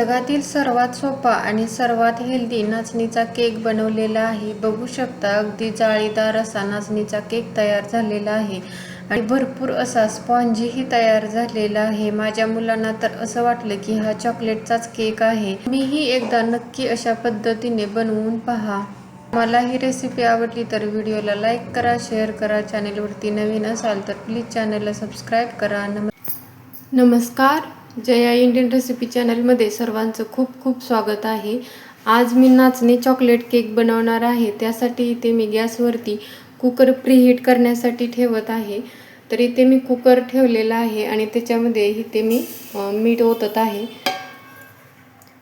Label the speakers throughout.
Speaker 1: जगातील सर्वात सोपा आणि सर्वात हेल्दी नाचणीचा केक बनवलेला आहे. बघू शकता अगदी जाळीदार असा नाचणीचा केक तयार झालेला आहे. आणि भरपूर असा स्पॉन्जीही तयार झालेला आहे. माझ्या मुलांना तर असं वाटलं की हा चॉकलेटचाच केक आहे. मीही एकदा नक्की अशा पद्धतीने बनवून पहा. मला ही रेसिपी आवडली तर व्हिडिओला लाईक करा शेअर करा चॅनेलवरती नवीन असाल तर प्लीज चॅनलला सबस्क्राईब करा. नम नमस्कार. जया इंडियन रेसिपी चॅनलमध्ये सर्वांचं खूप खूप स्वागत आहे. आज मी नाचणी चॉकलेट केक बनवणार आहे. त्यासाठी इथे मी गॅसवरती कुकर प्रीहीट करण्यासाठी ठेवत आहे. तर इथे मी कुकर ठेवलेला आहे आणि त्याच्यामध्ये इथे मी मीठ ओतत आहे.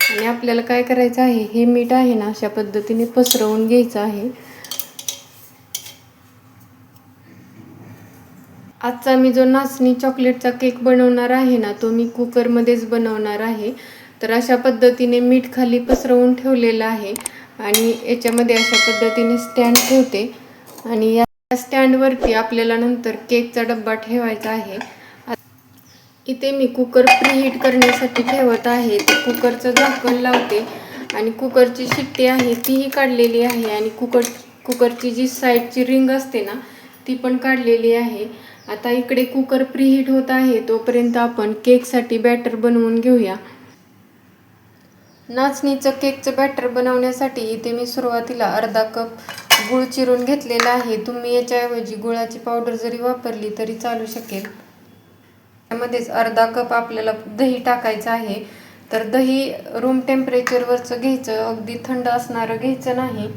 Speaker 1: आणि आपल्याला काय करायचं आहे? हे मीठ आहे ना अशा पद्धतीने पसरवून घ्यायचं आहे. आजचा मी जो नाचणी चॉकलेटचा केक बनवणार आहे ना तो मी कुकरमध्येच बनवणार आहे. तर अशा पद्धतीने मीठ खाली पसरवून ठेवलेलं आहे आणि याच्यामध्ये अशा पद्धतीने स्टँड ठेवते. आणि या स्टँडवरती आपल्याला नंतर केकचा डब्बा ठेवायचा आहे. इथे मी कुकर प्रीहीट करण्यासाठी ठेवत आहे. ते कुकरचं झाकण लावते आणि कुकरची शिट्टी आहे तीही काढलेली आहे आणि कुकर कुकरची जी साईडची रिंग असते ना ती पण काढलेली आहे. आता इकडे कुकर प्रीहीट होत आहे तोपर्यंत आपण केकसाठी बॅटर बनवून घेऊया. नाचणीचं केकचं बॅटर बनवण्यासाठी इथे मी सुरुवातीला अर्धा कप गूळ चिरून घेतलेला आहे. तुम्ही याच्याऐवजी गुळाची पावडर जरी वापरली तरी चालू शकेल. त्यामध्येच अर्धा कप आपल्याला दही टाकायचं आहे. तर दही रूम टेम्परेचरवरचं घ्यायचं अगदी थंड असणारं घ्यायचं नाही.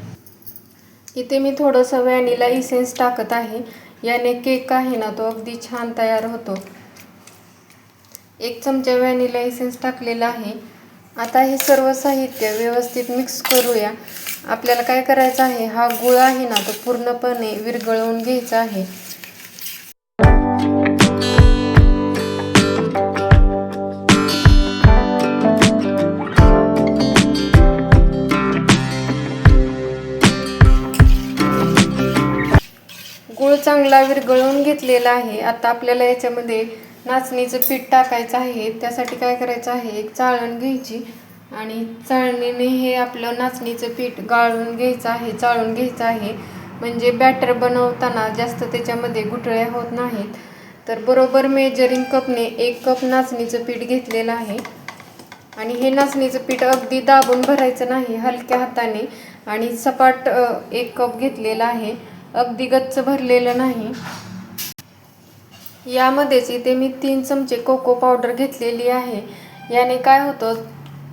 Speaker 1: इथे मी थोडंसं व्हॅनिला इसेन्स टाकत आहे. याने केक आहे ना तो अगदी छान तयार होतो. एक चमचा व्हॅनिला एसेन्स टाकलेला आहे. आता हे सर्व साहित्य व्यवस्थित मिक्स करूया. आपल्याला काय करायचं आहे? हा गुळ आहे ना तो पूर्णपणे विरघळवून घ्यायचा आहे. चांगला विरघळवून घेतलेला आहे. आता आपल्याला याच्यामध्ये नाचणीचं पीठ टाकायचं आहे. त्यासाठी काय करायचं आहे? एक चाळण घ्यायची आणि चाळणीने हे आपलं नाचणीचं पीठ गाळून घ्यायचं आहे चाळून घ्यायचं आहे. म्हणजे बॅटर बनवताना जास्त त्याच्यामध्ये गुठळ्या होत नाहीत. तर बरोबर मेजरिंग कपने एक कप नाचणीचं पीठ घेतलेलं आहे. आणि हे नाचणीचं पीठ अगदी दाबून भरायचं नाही हलक्या हाताने. आणि सपाट एक कप घेतलेला आहे. अगदी गच्च भरलेलं नाही. यामध्येच इथे मी तीन चमचे कोको पावडर घेतलेली आहे. याने काय होतं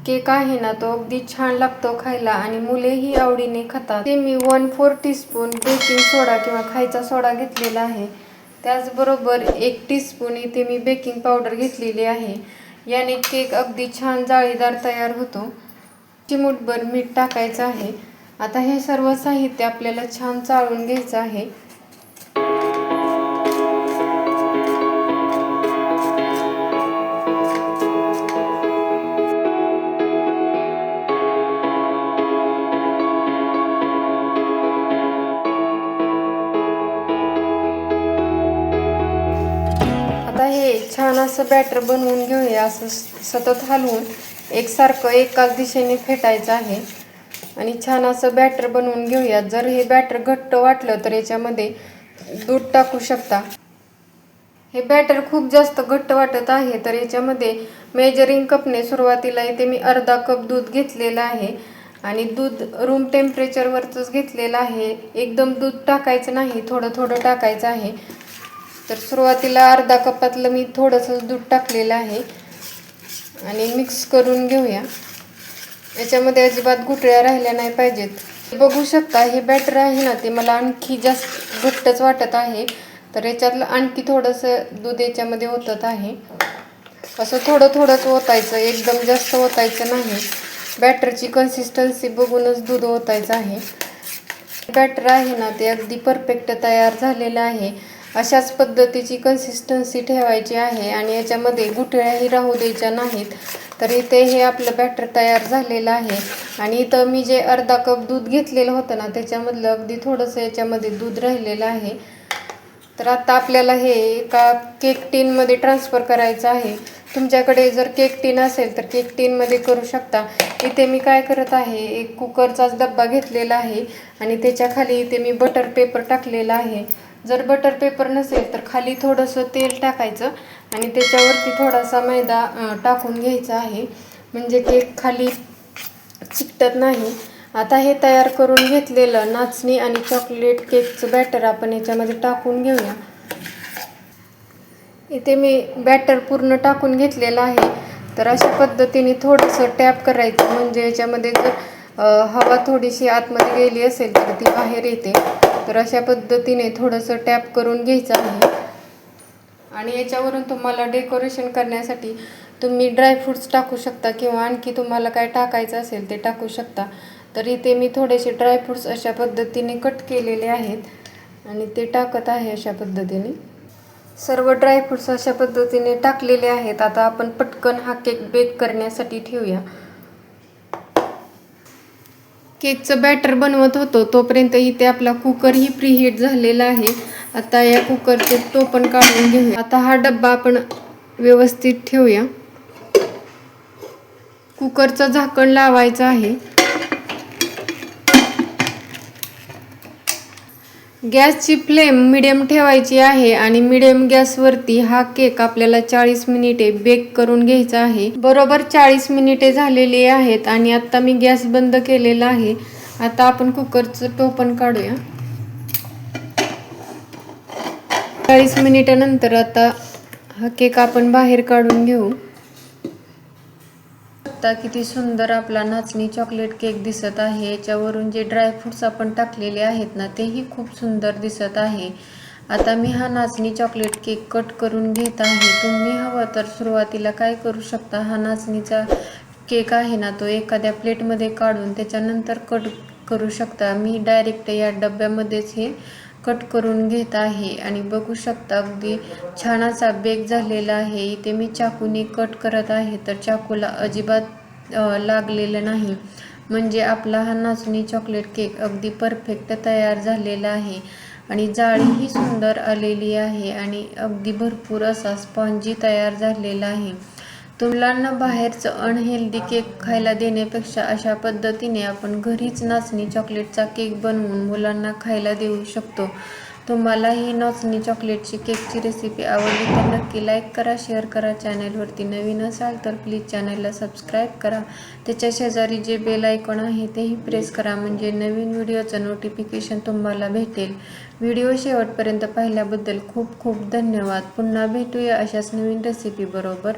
Speaker 1: केक आहे ना तो अगदी छान लागतो खायला आणि मुलेही आवडीने खातात. ते मी one four teaspoon baking soda किंवा खायचा सोडा घेतलेला आहे. त्याचबरोबर एक टीस्पून इथे मी बेकिंग पावडर घेतलेली आहे. याने केक अगदी छान जाळीदार तयार होतो. चिमूटभर मीठ टाकायचं आहे. आता हे सर्व साहित्य आपल्याला छान चाळून घ्यायचं आहे. आता हे छान असं बॅटर बनवून घेऊया असं सतत हलवून. एकसारखं एकाच दिशेने फेटायचं आहे. आणि छान असं बॅटर बनवून घेऊया जर हे बॅटर घट्ट वाटलं तर याच्यामध्ये दूध टाकू शकता. हे बॅटर खूप जास्त घट्ट वाटत आहे तर याच्यामध्ये मेजरिंग कपने सुरुवातीला इथे मी अर्धा कप दूध घेतलेलं आहे आणि दूध रूम टेम्परेचरवरचंच घेतलेलं आहे. एकदम दूध टाकायचं नाही थोडं थोडं टाकायचं आहे. तर सुरुवातीला अर्धा कपातलं मी थोडंसं दूध टाकलेलं आहे. आणि मिक्स करून घेऊया. याच्यामध्ये अजिबात गुठळ्या राहिल्या नाही पाहिजेत. बघू शकता हे बॅटर आहे ना ते मला आणखी जास्त घट्टच वाटत आहे. तर याच्यातलं आणखी थोडंसं दूध याच्यामध्ये ओतत आहे. असं थोडं थोडंच ओतायचं एकदम जास्त ओतायचं नाही. बॅटरची कन्सिस्टन्सी बघूनच दूध ओतायचं आहे. बॅटर आहे ना ते अगदी परफेक्ट तयार झालेलं आहे. अशाच पद्धतीची कन्सिस्टन्सी ठेवायची आहे आणि याच्यामध्ये गुठळ्याही राहू द्यायच्या नाहीत. तर इथे हे आपलं बॅटर तयार झालेलं आहे. आणि इथं मी जे अर्धा कप दूध घेतलेलं होतं ना त्याच्यामधलं अगदी थोडंसं याच्यामध्ये दूध राहिलेलं आहे. तर आता आपल्याला हे एका केक टीनमध्ये ट्रान्सफर करायचं आहे. तुमच्याकडे जर केक टीन असेल तर केक टीनमध्ये करू शकता. इथे मी काय करत आहे एक कुकरचाच डब्बा घेतलेला आहे आणि त्याच्याखाली इथे मी बटर पेपर टाकलेला आहे. जर बटर पेपर नसेल तर खाली थोडंसं तेल टाकायचं आणि त्याच्यावरती थोडासा मैदा टाकून घ्यायचा आहे. म्हणजे केक खाली चिकटत नाही. आता हे तयार करून घेतलेलं नाचणी आणि चॉकलेट केकचं बॅटर आपण याच्यामध्ये टाकून घेऊया. इथे मी बॅटर पूर्ण टाकून घेतलेलं आहे. तर अशा पद्धतीने थोडंसं टॅप करायचं. म्हणजे याच्यामध्ये जर हवा थोडीशी आतमध्ये गेली असेल तर ती बाहेर येते. तर अशा पद्धतीने थोडंसं टॅप करून घ्यायचं आहे. आणि याच्यावरून तुम्हाला डेकोरेशन करण्यासाठी तुम्ही ड्रायफ्रूट्स टाकू शकता किंवा आणखी तुम्हाला काय टाकायचं असेल ते टाकू शकता. तर इथे मी थोडेसे ड्रायफ्रूट्स अशा पद्धतीने कट केलेले आहेत आणि ते टाकत आहे अशा पद्धतीने. सर्व ड्रायफ्रूट्स अशा पद्धतीने टाकलेले आहेत. आता आपण पटकन हा केक बेक करण्यासाठी ठेवूया. केकचं बॅटर बनवत होतो. तोपर्यंत इथे आपला कुकरही प्रीहीट झालेला आहे. आता या कुकरचे टोपण काढून घेऊया. आता हा डब्बा आपण व्यवस्थित ठेवूया. कुकरचं झाकण लावायचं आहे. गॅसची फ्लेम मिडियम ठेवायची आहे आणि मिडियम गॅसवरती हा केक आपल्याला चाळीस मिनिटे बेक करून घ्यायचा आहे. बरोबर चाळीस मिनिटे झालेली आहेत आणि आता मी गॅस बंद केलेला आहे. आता आपण कुकरचं टोपण काढूया. चाळीस मिनिटानंतर आता हा केक आपण बाहेर काढून घेऊ. आता किती सुंदर आपला नाचणी चॉकलेट केक दिसत आहे. याच्यावरून जे ड्रायफ्रुट्स आपण टाकलेले आहेत ना तेही खूप सुंदर दिसत आहे. आता मी हा नाचणी चॉकलेट केक कट करून घेत आहे. तुम्ही हवं तर सुरुवातीला काय करू शकता? हा नाचणीचा केक आहे ना तो एखाद्या प्लेटमध्ये काढून त्याच्यानंतर कट करू शकता. मी डायरेक्ट या डब्यामध्येच हे कट करून घेत आहे. आणि बघू शकता अगदी छान असा बेक झालेला आहे. इथे मी चाकूने कट करत आहे तर चाकूला अजिबात लागलेलं नाही. म्हणजे आपला हा नाचणी चॉकलेट केक अगदी परफेक्ट तयार झालेला आहे. आणि जाळीही सुंदर आलेली आहे. आणि अगदी भरपूर असा स्पॉन्जी तयार झालेला आहे. मुलांना बाहेरचं अनहेल्दी केक खायला देण्यापेक्षा अशा पद्धतीने आपण घरीच नाचणी चॉकलेटचा केक बनवून मुलांना खायला देऊ शकतो. तुम्हाला ही नाचणी चॉकलेटची केकची रेसिपी आवडली तर नक्की लाईक करा शेअर करा चॅनलवरती नवीन असाल तर प्लीज चॅनलला सबस्क्राईब करा. त्याच्या शेजारी जे बेल आयकॉन आहे तेही प्रेस करा म्हणजे नवीन व्हिडिओचं नोटिफिकेशन तुम्हाला भेटेल. व्हिडिओ शेवटपर्यंत पाहिल्याबद्दल खूप खूप धन्यवाद. पुन्हा भेटूया अशाच नवीन रेसिपी बरोबर.